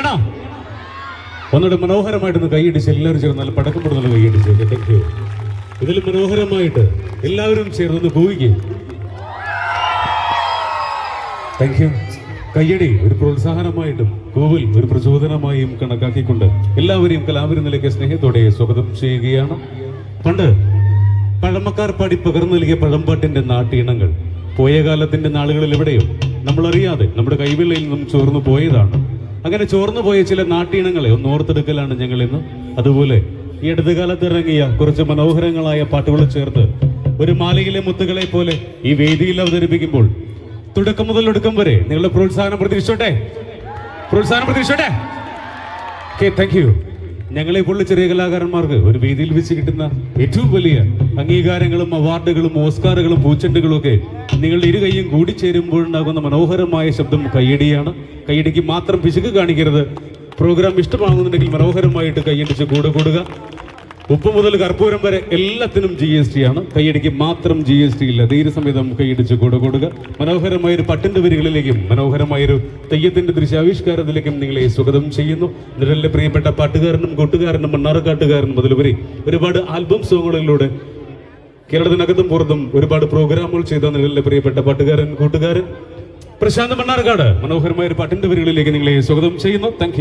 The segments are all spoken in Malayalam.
റെഡിയാണോ ഒന്നുകൂടെ മനോഹരമായിട്ടൊന്ന് കൈയടിച്ച് എല്ലാവരും ചേർന്ന് നല്ല പടക്കം പെടുന്ന കൈയടിച്ച് താങ്ക് ഇതിൽ മനോഹരമായിട്ട് എല്ലാവരും ചേർന്നൊന്ന് പോവുകയും താങ്ക് യു കയ്യടി ഒരു പ്രോത്സാഹനമായിട്ടും കൂവൽ ഒരു പ്രചോദനമായും കണക്കാക്കിക്കൊണ്ട് എല്ലാവരെയും കലാവിരുന്നിലേക്ക് സ്നേഹത്തോടെ സ്വാഗതം ചെയ്യുകയാണ്. പണ്ട് പഴമക്കാർ പാടി പകർന്നു നൽകിയ പഴമ്പാട്ടിന്റെ നാട്ടീണങ്ങൾ പോയ കാലത്തിന്റെ നാളുകളിൽ എവിടെയോ നമ്മളറിയാതെ നമ്മുടെ കൈവിളയിൽ നിന്നും ചോർന്നു പോയതാണ്. അങ്ങനെ ചോർന്നു പോയ ചില നാട്ടീണങ്ങളെ ഒന്ന് ഓർത്തെടുക്കലാണ് ഞങ്ങൾ ഇന്ന്. അതുപോലെ ഈ അടുത്ത കാലത്ത് ഇറങ്ങിയ കുറച്ച് മനോഹരങ്ങളായ പാട്ടുകൾ ചേർത്ത് ഒരു മാലയിലെ മുത്തുകളെ പോലെ ഈ വേദിയിൽ അവതരിപ്പിക്കുമ്പോൾ തുടക്കം മുതൽ ഒടുക്കം വരെ നിങ്ങളുടെ പ്രോത്സാഹനം പ്രതീക്ഷിച്ചോട്ടെ? പ്രോത്സാഹനം പ്രതീക്ഷിച്ചോട്ടെ? ഓക്കെ താങ്ക് യു ഞങ്ങളെ പോലുള്ള ചെറിയ കലാകാരന്മാർക്ക് ഒരു വേദിയിൽ വെച്ച് കിട്ടുന്ന ഏറ്റവും വലിയ അംഗീകാരങ്ങളും അവാർഡുകളും ഓസ്കാറുകളും പൂച്ചെണ്ടുകളും ഒക്കെ നിങ്ങളുടെ ഇരു കൈയും കൂടിച്ചേരുമ്പോഴുണ്ടാകുന്ന മനോഹരമായ ശബ്ദം കൈയടിയാണ് കൈയടിക്ക് മാത്രം പിശുക്ക് കാണിക്കരുത്. പ്രോഗ്രാം ഇഷ്ടമാകുന്നുണ്ടെങ്കിൽ മനോഹരമായിട്ട് കൈയടിച്ച് കൂടെ കൂടുക. ഉപ്പ് മുതൽ കർപ്പൂരം വരെ എല്ലാത്തിനും ജി എസ് ടി ആണ്. കൈയടിക്ക് മാത്രം ജി എസ് ടി ഇല്ല. ധീരസമേതം കൈയടിച്ച് കൂടെ കൊടുക്കുക മനോഹരമായൊരു പട്ടിന്റെ വരികളിലേക്കും മനോഹരമായൊരു തെയ്യത്തിന്റെ ദൃശ്യാവിഷ്കാരത്തിലേക്കും നിങ്ങളെ സ്വാഗതം ചെയ്യുന്നു. നിരലിലെ പ്രിയപ്പെട്ട പാട്ടുകാരനും കൂട്ടുകാരനും മണ്ണാറക്കാട്ടുകാരനും അതിലുപരി ഒരുപാട് ആൽബം സോങ്ങുകളിലൂടെ കേരളത്തിനകത്തും പുറത്തും ഒരുപാട് പ്രോഗ്രാമുകൾ ചെയ്ത നിലയിലെ പ്രിയപ്പെട്ട പാട്ടുകാരൻ കൂട്ടുകാരൻ പ്രശാന്ത് മണ്ണാർക്കാട് മനോഹരമായ ഒരു പാട്ടിന്റെ വരികളിലേക്ക് നിങ്ങളെ സ്വാഗതം ചെയ്യുന്നു. താങ്ക്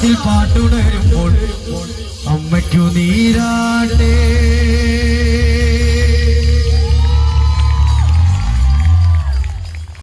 താളത്തിൽ പാട്ടുണരുമ്പോൾ അമ്മയ്ക്കു നീരാട്ടേ.